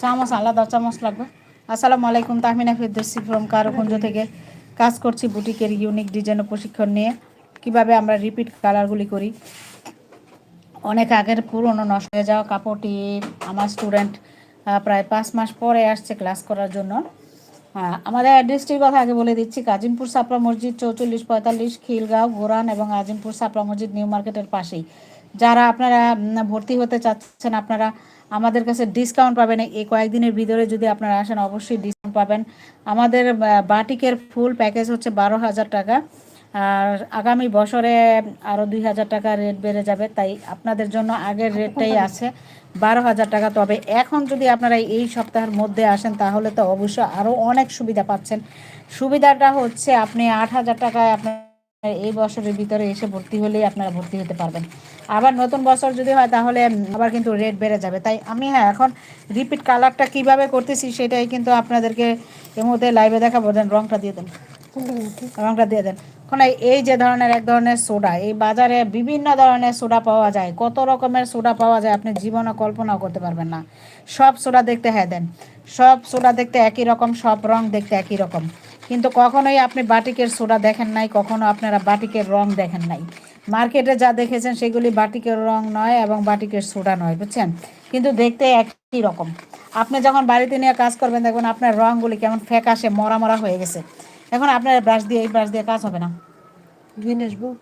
চামচ, আলাদা চামচ লাগবে। আসসালামু আলাইকুম, তাহমিনা ফিরদৌসি ফ্রম কারুকুঞ্জ থেকে। কাজ করছি বুটিকের ইউনিক ডিজাইন প্রশিক্ষণ নিয়ে। কীভাবে আমরা রিপিট কালারগুলি করি? অনেক আগের পুরনো নষ্ট হয়ে যাওয়া কাপড়টি আমার স্টুডেন্ট প্রায় পাঁচ মাস পরে আসছে ক্লাস করার জন্য। আমাদের অ্যাড্রেসটির কথা আগে বলে দিচ্ছি। কাজিমপুর সাপড়া মসজিদ চৌচল্লিশ পঁয়তাল্লিশ খিলগাঁও, গোরান এবং আজিমপুর সাপড়া মসজিদ নিউ মার্কেটের পাশেই। যারা আপনারা ভর্তি হতে চাচ্ছেন, আপনারা আমাদের কাছে ডিসকাউন্ট পাবেন। এই কয়েকদিনের ভিতরে যদি আপনারা আসেন, অবশ্যই ডিসকাউন্ট পাবেন। আমাদের বাটিকের ফুল প্যাকেজ হচ্ছে বারো হাজার টাকা। আর আগামী বছরে আরও দুই হাজার টাকা রেট বেড়ে যাবে। তাই আপনাদের জন্য আগের রেটটাই আছে, বারো হাজার টাকা। তবে এখন যদি আপনারা এই সপ্তাহের মধ্যে আসেন, তাহলে তো অবশ্যই আরও অনেক সুবিধা পাচ্ছেন। সুবিধাটা হচ্ছে আপনি আট হাজার টাকায় আপনার এই বছরের ভিতরে এসে ভর্তি হলেই আপনারা ভর্তি হতে পারবেন। আবার নতুন বছর যদি হয় তাহলে আবার কিন্তু রেট বেড়ে যাবে। তাই আমি হ্যাঁ এখন রিপিট কালারটা কীভাবে করতেছি সেটাই কিন্তু আপনাদেরকে এর মধ্যে লাইভে দেখাবো। দেন, রংটা দিয়ে দেন। রংটা দিয়ে দেন। এখন এই- যে ধরনের, এক ধরনের সোডা এই বাজারে বিভিন্ন ধরনের সোডা পাওয়া যায়। কত রকমের সোডা পাওয়া যায় আপনি জীবনে কল্পনাও করতে পারবেন না। সব সোডা দেখতে হ্যাঁ দেন। সব সোডা দেখতে একই রকম, সব রং দেখতে একই রকম। কিন্তু কখনোই আপনি বাটিকের সোডা দেখেন নাই, কখনো আপনারা বাটিকের রং দেখেন নাই। মার্কেটে যা দেখেছেন সেগুলি বাটিকের রং নয় এবং বাটিকের সোডা নয় বুঝছেন? কিন্তু দেখতে একই রকম। আপনি যখন বাড়িতে নিয়ে কাজ করবেন দেখবেন আপনার রংগুলি কেমন ফ্যাকাশে মরা মরা হয়ে গেছে। এখন আপনার ব্রাশ দিয়ে এই ব্রাশ দিয়ে কাজ হবে না।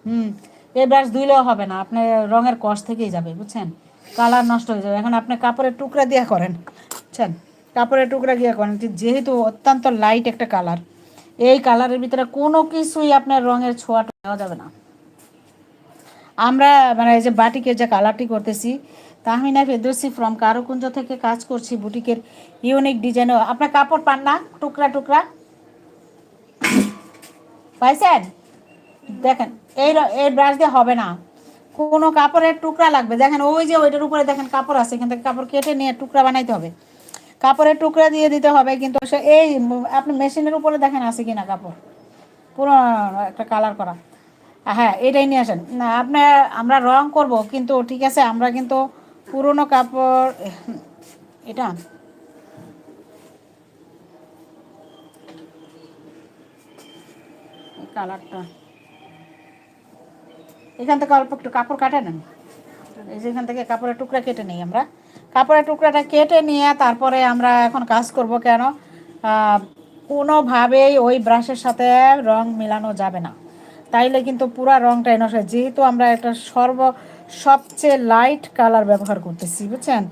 হুম এই ব্রাশ ধুইলেও হবে না আপনার রঙের কষ থেকেই যাবে বুঝছেন? কালার নষ্ট হয়ে যাবে। এখন আপনি কাপড়ের টুকরা দিয়ে করেন বুঝছেন? কাপড়ের টুকরা দিয়ে করেন যেহেতু অত্যন্ত লাইট একটা কালার এই কালারের ভিতরে কোনো কিছুই আপনার রঙের ছোঁয়াটা দেওয়া যাবে না। আমরা মানে এই যে বাটিকের যে কালারটি করতেছি, তাহমিনা ফেদোসি ফ্রম কারুকুঞ্জ থেকে কাজ করছি বুটিকের ইউনিক ডিজাইন আপনার কাপড় পান না? টুকরা টুকরা? পাইছেন? দেখেন, এই এই ব্রাশ দিয়ে হবে না। কোনো কাপড়ের টুকরা লাগবে। দেখেন, ওই যে ওইটার উপরে দেখেন কাপড় আছে, এখান থেকে কাপড় কেটে নিয়ে টুকরা বানাইতে হবে। কাপড়ের টুকরা দিয়ে দিতে হবে, কিন্তু এই, আপনি মেশিনের উপরে দেখেন আছে কিনা কাপড়। পুরো একটা কালার করা। হ্যাঁ এটাই নিয়ে আসেন। না আপনার আমরা রং করব, কিন্তু ঠিক আছে, আমরা কিন্তু পুরনো কাপড়, এটা কালারটা। এখান থেকে অল্প একটু কাপড় কাটে নেন। এই যে এখান থেকে কাপড়ের টুকরা কেটে নিই আমরা। কাপড়ের টুকরাটা কেটে নিয়ে তারপরে আমরা এখন কাজ করব কেন? কোনোভাবেই ওই ব্রাশের সাথে রং মেলানো যাবে না। তাইলে কিন্তু পুরো রংটা নষ্ট। যেহেতু আমরা একটা সর্ব, সবচেয়ে লাইট কালার ব্যবহার করতেছি, বুঝছেন?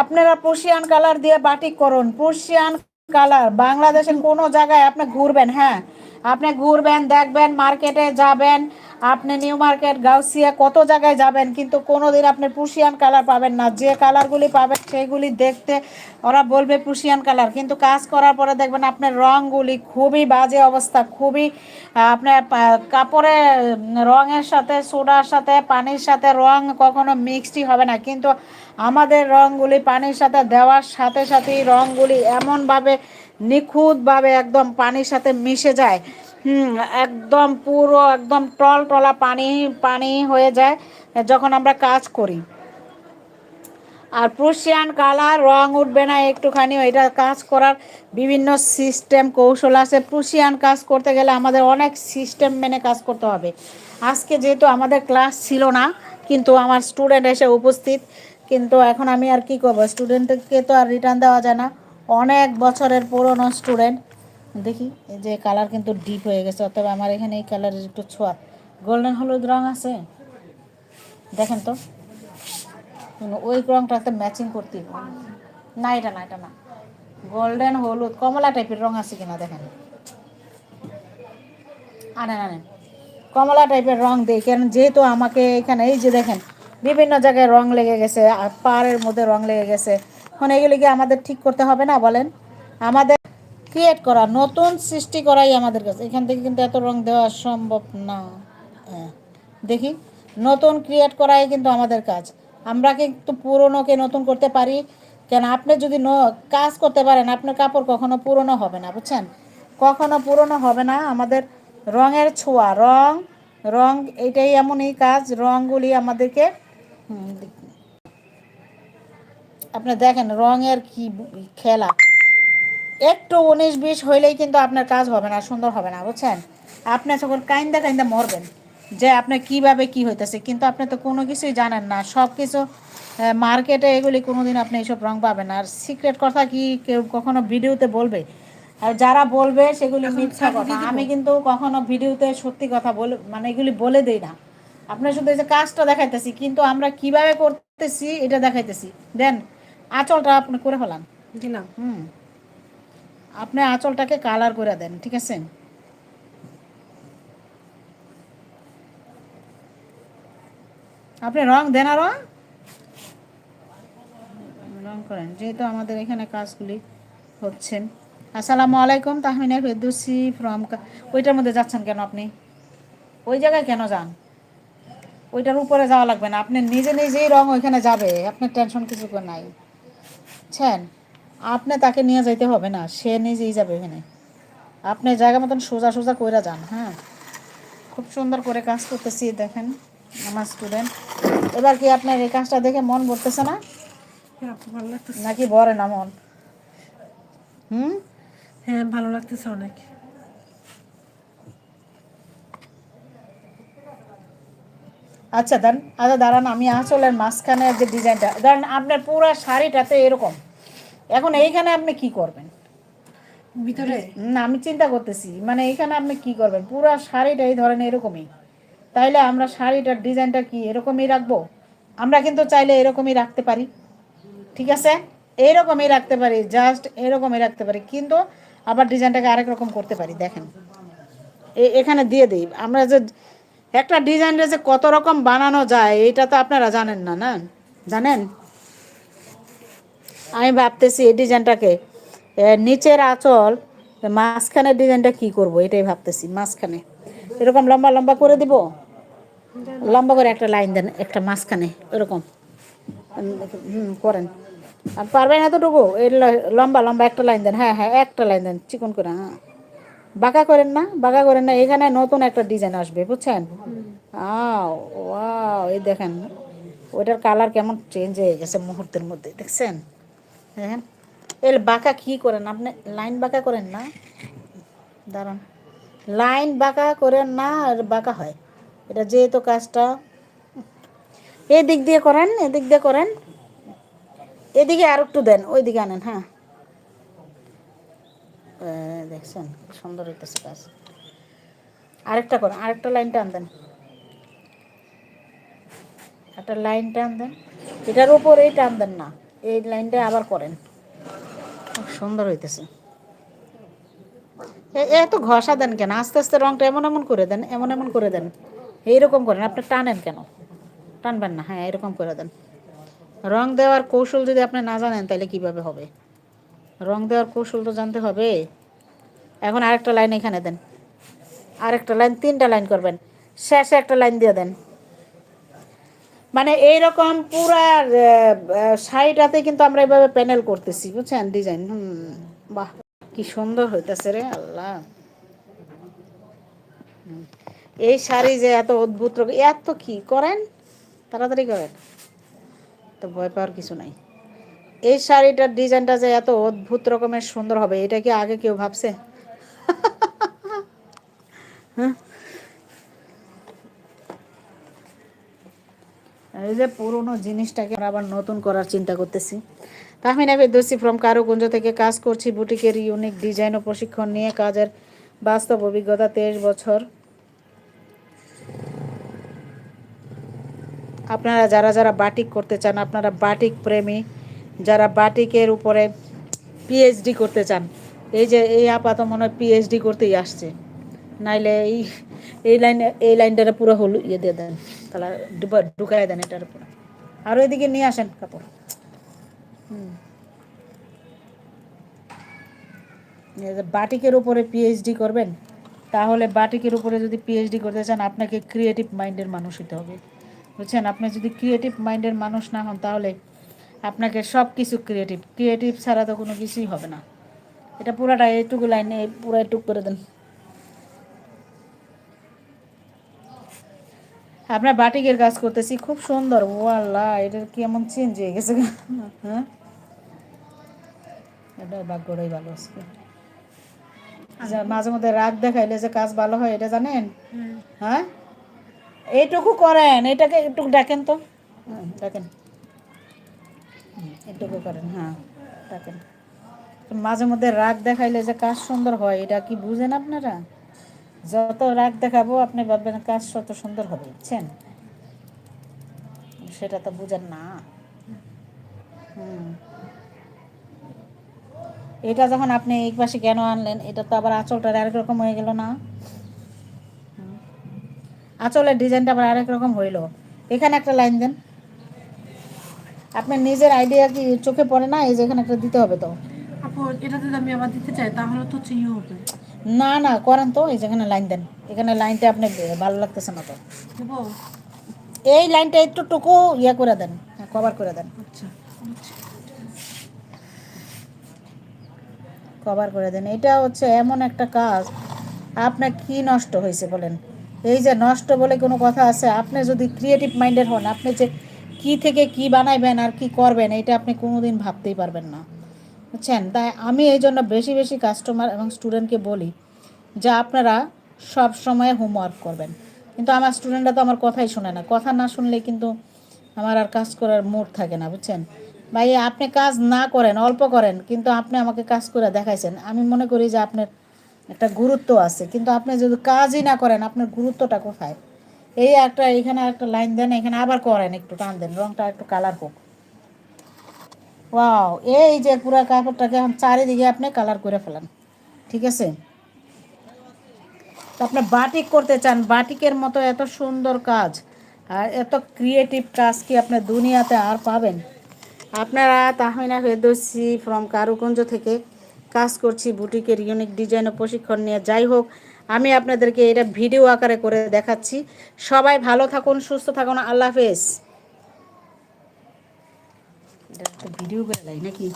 আপনারা পশিয়ান কালার দিয়ে বাটিক করুন। পশিয়ান কালার বাংলাদেশের কোনো জায়গায় আপনি ঘুরবেন হ্যাঁ? আপনি ঘুরবেন, দেখবেন মার্কেটে যাবেন আপনি নিউ মার্কেট গাউসিয়া কত জায়গায় যাবেন, কিন্তু কোনো দিন আপনি পুশিয়ান কালার পাবেন না। যে কালারগুলি পাবেন, সেগুলি দেখতে ওরা বলবে পুশিয়ান কালার কিন্তু কাজ করার পরে দেখবেন আপনার রঙগুলি খুবই বাজে অবস্থা, খুবই আপনার কাপড়ে রঙের সাথে, সোডার সাথে, পানির সাথে রং কখনো মিক্সডই হবে না। কিন্তু আমাদের রঙগুলি পানির সাথে দেওয়ার সাথে সাথেই রঙগুলি এমনভাবে নিখুঁতভাবে একদম পানির সাথে মিশে যায়। হুম, একদম পুরো একদম টল টলা পানি পানি হয়ে যায় যখন আমরা কাজ করি। আর প্রুশিয়ান কালার রং উঠবে না, একটুখানি এটা কাজ করার বিভিন্ন সিস্টেম কৌশল আছে। প্রুশিয়ান কাজ করতে গেলে আমাদের অনেক সিস্টেম মেনে কাজ করতে হবে। আজকে যেহেতু আমাদের ক্লাস ছিল না, কিন্তু আমার স্টুডেন্ট এসে উপস্থিত, কিন্তু এখন আমি আর কি করব? স্টুডেন্টকে তো আর রিটার্ন দেওয়া যায় না। অনেক বছরের পুরনো স্টুডেন্ট দেখি এই যে কালার কিন্তু ডিপ হয়ে গেছে অতএব আমার এখানে এই কালারের একটু ছোঁয়া। গোল্ডেন হলুদ রং আছে? দেখেন তো। হুম, ওই রংটাতে ম্যাচিং করতে। না এটা না এটা না। গোল্ডেন হলুদ কমলা টাইপের রং আছে কিনা দেখেন। আনেন আনেন। কমলা টাইপের রং দিই কারণ যেহেতু আমাকে এখানে এই যে দেখেন বিভিন্ন জায়গায় রং লেগে গেছে পাড়ের মধ্যে রং লেগে গেছে। এখন এগুলি কি আমাদের ঠিক করতে হবে না, বলেন? আমাদের ক্রিয়েট করা, নতুন সৃষ্টি করাই আমাদের কাছে। এখান থেকে কিন্তু এত রং দেওয়া সম্ভব না। হ্যাঁ দেখি। নতুন ক্রিয়েট করাই কিন্তু আমাদের কাজ। আমরা কিন্তু পুরনোকে নতুন করতে পারি। কেন, আপনি যদি কাজ করতে পারেন, আপনার কাপড় কখনো পুরনো হবে না, বুঝছেন? কখনো পুরনো হবে না। আমাদের রঙের ছোঁয়া, রং রং, এটাই এমনই কাজ। রঙগুলি আমাদেরকে আপনি দেখেন রঙের কি খেলা। একটু উনিশ বিশ হইলেই কিন্তু আপনার কাজ হবে না সুন্দর হবে না বুঝছেন? আপনি যখন কাইন্দা কাইন্দা মরবেন যে আপনার কীভাবে কি হইতেছে কিন্তু আপনি তো কোনো কিছুই জানেন না। সব কিছু মার্কেটে এগুলি কোনো দিন আপনি এইসব রং পাবেন আর সিক্রেট কথা কি কেউ কখনো ভিডিওতে বলবে? আর যারা বলবে সেগুলি মিথ্যা কথা। আমি কিন্তু কখনো ভিডিওতে সত্যি কথা বলে মানে এগুলি বলে দেই না। আপনার শুধু এই যে কাজটা দেখাইতেছি কিন্তু আমরা কীভাবে করতেছি এটা দেখাইতেছি। দেন আঁচলটা আপনি করে ফেলান। দিলাম হুম। আপনি আঁচলটাকে কালার করে দেন ঠিক আছে? আপনি রং দেন আর। রং করেন যেহেতু আমাদের এখানে কাজগুলি হচ্ছে। আসসালামু আলাইকুম তাহমিনা ফেরদুসি ফ্রম ওইটার মধ্যে যাচ্ছেন কেন আপনি? ওই জায়গায় কেন যান? ওইটার উপরে যাওয়া লাগবে না। আপনি নিজে নিজেই রং ওইখানে যাবে আপনার টেনশন কিছু করে নাই। বুঝছেন আপনি তাকে নিয়ে যাইতে হবে না সে নিজেই যাবে ওখানে আপনি জায়গা মতন সোজা সোজা কইরা যান হ্যাঁ? খুব সুন্দর করে কাজ করতেছি দেখেন আমার স্টুডেন্ট এবার কি আপনার এই কাজটা দেখে মন ভরতেছে না? হ্যাঁ নাকি ভরে না মন? হুম? হ্যাঁ ভালো লাগতেছে অনেক। আচ্ছা দেন আচ্ছা দাঁড়ান আমি আঁচলের মাঝখানের যে ডিজাইনটা ধরেন আপনার পুরো শাড়িটাতে এরকম। এখন এইখানে আপনি কি করবেন? ভিতরে? না আমি চিন্তা করতেছি মানে এইখানে আপনি কি করবেন? পুরো শাড়িটা এই ধরেন এরকমই। তাইলে আমরা শাড়িটার ডিজাইনটা কি এরকমই রাখব? আমরা কিন্তু চাইলে এরকমই রাখতে পারি। ঠিক আছে? এইরকমই রাখতে পারি জাস্ট এরকমই রাখতে পারি কিন্তু আবার ডিজাইনটাকে আরেক রকম করতে পারি দেখেন। এখানে দিয়ে দিই। আমরা যে একটা ডিজাইনটা যে কত রকম বানানো যায় এটা তো আপনারা জানেন না না? জানেন? আমি ভাবতেছি এই ডিজাইনটাকে নিচের আঁচল, মাঝখানের ডিজাইনটা কি করব, এটাই ভাবতেছি, মাঝখানে। এরকম লম্বা লম্বা করে দিব? লম্বা করে একটা লাইন দেন, একটা মাঝখানে, এরকম। হুম, করেন। আর পারবেন এতটুকু? এই লম্বা লম্বা একটা লাইন দেন হ্যাঁ হ্যাঁ একটা লাইন দেন, চিকন করে হ্যাঁ। বাঁকা করেন না, বাঁকা করেন না। এখানে নতুন একটা ডিজাইন আসবে, বুঝছেন? এই দেখেন। ওইটার কালার কেমন চেঞ্জ হয়ে গেছে মুহূর্তের মধ্যে, দেখছেন? হ্যাঁ এর বাঁকা কি করেন? আপনি লাইন বাঁকা করেন না? দাঁড়ান। লাইন বাঁকা করেন না, আর বাঁকা হয়। এটা যেহেতু কাজটা, এদিক দিয়ে করেন, এদিক দিয়ে করেন। এদিকে আর একটু দেন ওই দিকে আনেন হ্যাঁ। দেখছেন সুন্দর হইতেছে কাজ। আরেকটা করেন আরেকটা লাইন টান দেন। একটা লাইন টান এটার উপর এই টান দেন না, এই লাইনটা আবার করেন। খুব সুন্দর হইতেছে। এত ঘষা দেন কেন? আস্তে আস্তে রংটা এমন এমন করে দেন, এমন এমন করে দেন। এইরকম করেন, আপনি টানেন কেন? টানবেন না হ্যাঁ এরকম করে দেন। রং দেওয়ার কৌশল যদি আপনি না জানেন, তাহলে কীভাবে হবে? রং দেওয়ার কৌশল তো জানতে হবে। এখন আরেকটা লাইন এখানে দেন। আরেকটা লাইন, তিনটা লাইন করবেন। শেষে একটা লাইন দিয়ে দেন। মানে এইরকম পুরা শাড়িটাতে কিন্তু আমরা এভাবে প্যানেল করতেছি, বুঝছেন? ডিজাইন, হুম, বাহ, কি সুন্দর হইতেছে রে, আল্লাহ। এই শাড়ি যে এত অদ্ভুত এত কি করেন? তাড়াতাড়ি করেন। তো ভয় পাওয়ার কিছু নাই। এই শাড়িটার ডিজাইনটা যে এত অদ্ভুত রকমের সুন্দর হবে, এটা কি আগে কেউ ভাবছে? হ্যাঁ? এই যে পুরোনো জিনিসটাকে আবার নতুন করার চিন্তা করতেছি। তাহমিনা ফেরদৌসি ফ্রম কারুকুঞ্জ থেকে কাজ করছি, বুটিকের ইউনিক ডিজাইন ও প্রশিক্ষণ নিয়ে কাজের বাস্তব অভিজ্ঞতা তেইশ বছর। আপনারা যারা যারা বাটিক করতে চান, আপনারা বাটিক প্রেমী যারা বাটিকের উপরে পিএইচডি করতে চান, এই যে এই আপাতত মনে হয় পিএইচডি করতেই আসছে। নাইলে এই এই লাইনে, এই লাইনটারে পুরো হলু ইয়ে দিয়ে দেন, তাহলে ঢুকাই দেন এটার উপরে। আরও এদিকে নিয়ে আসেন কাপড়। হুম। বাটিকের উপরে পিএইচডি করবেন, তাহলে বাটিকের উপরে যদি পিএইচডি করতে চান, আপনাকে ক্রিয়েটিভ মাইন্ডের মানুষ হতে হবে। বুঝছেন? আপনি যদি ক্রিয়েটিভ মাইন্ডের মানুষ না হন, তাহলে আপনাকে সব কিছু ক্রিয়েটিভ ক্রিয়েটিভ ছাড়া তো কোনো কিছুই হবে না। এটা পুরাটা এইটুকু লাইনে পুরো এইটুকু করে দেন। আপনার বাটিকের কাজ করতেছি খুব সুন্দর। ও আল্লাহ এটার কি এমন চেঞ্জ হয়ে গেছে। হ্যাঁ? এটা ভাগ্যটাই ভালো আজকে। মাঝে মধ্যে রাগ দেখাইলে যে কাজ ভালো হয় এটা জানেন? হ্যাঁ? এইটুকু করেন এটাকে একটু ডাকেন তো। ডাকেন হুম, এইটুকু করেন হ্যাঁ ডাকেন মাঝে মধ্যে রাগ দেখাইলে যে কাজ সুন্দর হয় এটা কি বুঝেন আপনারা? যত রাগ দেখাবো আপনি ভাববেন কাজ তত সুন্দর হবে বুঝছেন? সেটা তো বুঝেন না। হুম। এটা যখন আপনি এই পাশে কেন আনলেন এটা তো আবার আঁচলটা আরেক রকম হয়ে গেল না? আঁচলের ডিজাইনটা আবার আরেক রকম হইল। এখানে একটা লাইন দেন। আপনার নিজের আইডিয়া কি চোখে পড়ে না? এই যে এখানে একটা দিতে হবে তো। আপু এটা যদি আমি আবার দিতে চাই তাহলে তো চেয়ে হবে। না না করেন তো। এই যেখানে লাইন দেন। এখানে লাইনটা আপনি ভালো লাগতেছে না তো। এই লাইনটা একটু টুকু ইয়ে করে দেন কভার করে দেন। আচ্ছা। কভার করে দেন। এটা হচ্ছে এমন একটা কাজ আপনার কি নষ্ট হয়েছে বলেন? এই যে নষ্ট বলে কোনো কথা আছে? আপনি যদি ক্রিয়েটিভ মাইন্ডের হন আপনি যে কি থেকে কি বানাইবেন আর কি করবেন, এটা আপনি কোনোদিন ভাবতেই পারবেন না। বুঝছেন? তাই আমি এই জন্য বেশি বেশি কাস্টমার এবং স্টুডেন্টকে বলি যে আপনারা সব সময় হোমওয়ার্ক করবেন। কিন্তু আমার স্টুডেন্টরা তো আমার কথাই শোনে না। কথা না শুনলে কিন্তু আমার আর কাজ করার মুড থাকে না, বুঝছেন? ভাই, আপনি কাজ না করেন, অল্প করেন, কিন্তু আপনি আমাকে কাজ করে দেখাইছেন। আমি মনে করি যে আপনার একটা গুরুত্ব আছে। কিন্তু আপনি যদি কাজই না করেন, আপনার গুরুত্বটা কোথায়? এই একটা, এখানে একটা লাইন দেন, এখানে আবার করেন একটু, টান দেন, রংটা একটু কালার হোক। ওয়াও এই যে পুরো কাপড়টাকে এখন চারিদিকে আপনি কালার করে ফেলান, ঠিক আছে? আপনি বাটিক করতে চান বাটিকের মতো এত সুন্দর কাজ, আর এত ক্রিয়েটিভ কাজ কি আপনি দুনিয়াতে আর পাবেন? আপনারা তাহমিনা ফেরদৌসি ফ্রম কারুকুঞ্জ থেকে কাজ করছি বুটিকের ইউনিক ডিজাইন ও প্রশিক্ষণ নিয়ে। যাই হোক আমি আপনাদেরকে এটা ভিডিও আকারে করে দেখাচ্ছি। সবাই ভালো থাকুন, সুস্থ থাকুন, আল্লাহ হাফেজ। ভিডিও করে নাকি?